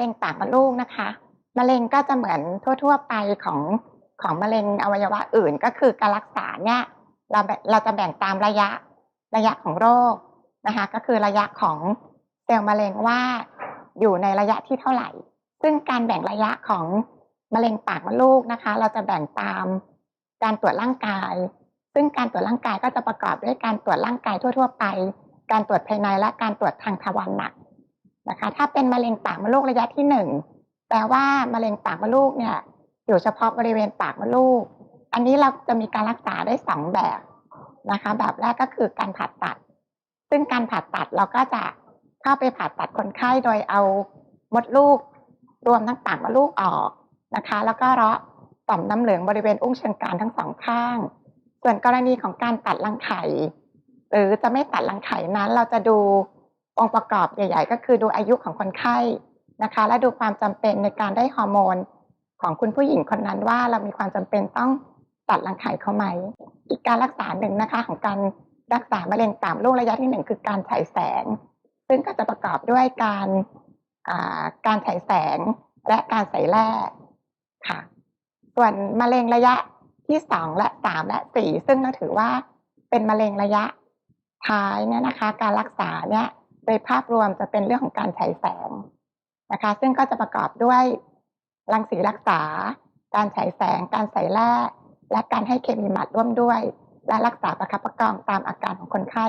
ร็งปากมดลูกนะคะ มะเร็งก็จะเหมือนทั่ว ๆ ไปของของมะเร็งอวัยวะอื่นก็คือการรักษาเนี่ยเราเราจะแบ่งตามระยะระยะของโรคนะคะก็คือระยะของเซลล์มะเร็งว่าอยู่ในระยะที่เท่าไหร่ ซึ่งการแบ่งระยะของมะเร็งปากมดลูกนะคะ เราจะแบ่งตามการตรวจร่างกาย ซึ่งการตรวจร่างกายก็จะประกอบด้วยการตรวจร่างกายทั่ว ๆ ไป การตรวจภายในและการตรวจทางทวารหนัก นะคะ ถ้าเป็นมะเร็งปากมดลูกระยะที่หนึ่งแปลว่ามะเร็งปากมดลูกเนี่ย อยู่เฉพาะบริเวณปากมดลูก อันนี้เราจะมีการรักษาได้สองแบบนะคะ แบบแรกก็คือการผ่าตัด ซึ่งการผ่าตัดเราก็จะเข้าไปผ่าตัดคนไข้โดยเอามดลูก รวมทั้งปากมดลูกออกนะคะ แล้วก็เลาะต่อมน้ำเหลืองบริเวณอุ้งเชิงกรานทั้งสองข้าง ส่วนกรณีของการตัดรังไข่หรือจะไม่ตัดรังไข่นั้นเราจะดู องค์ประกอบใหญ่ ๆ ก็คือดูอายุของคนไข้นะคะ และดูความจำเป็นในการได้ฮอร์โมนของคุณผู้หญิงคนนั้นว่าเรามีความจำเป็นต้องตัดรังไข่เขาไหม อีกการรักษาหนึ่งนะคะของการรักษามะเร็งปามลูกระยะที่หนึ่งคือการฉายแสง ซึ่งก็จะประกอบด้วยการอ่าการฉายแสงและการใส่แร่ค่ะ ส่วนมะเร็งระยะที่สองและสามและสี่ซึ่งเราถือว่าเป็นมะเร็งระยะท้ายเนี่ยนะคะ การรักษาเนี่ย โดยภาพรวมจะเป็นเรื่องของการฉายแสงนะคะ ซึ่งก็จะประกอบด้วยรังสีรักษา การฉายแสง การใส่แร่และการให้เคมีหมัดร่วมด้วย และรักษาประคับประคองตามอาการของคนไข้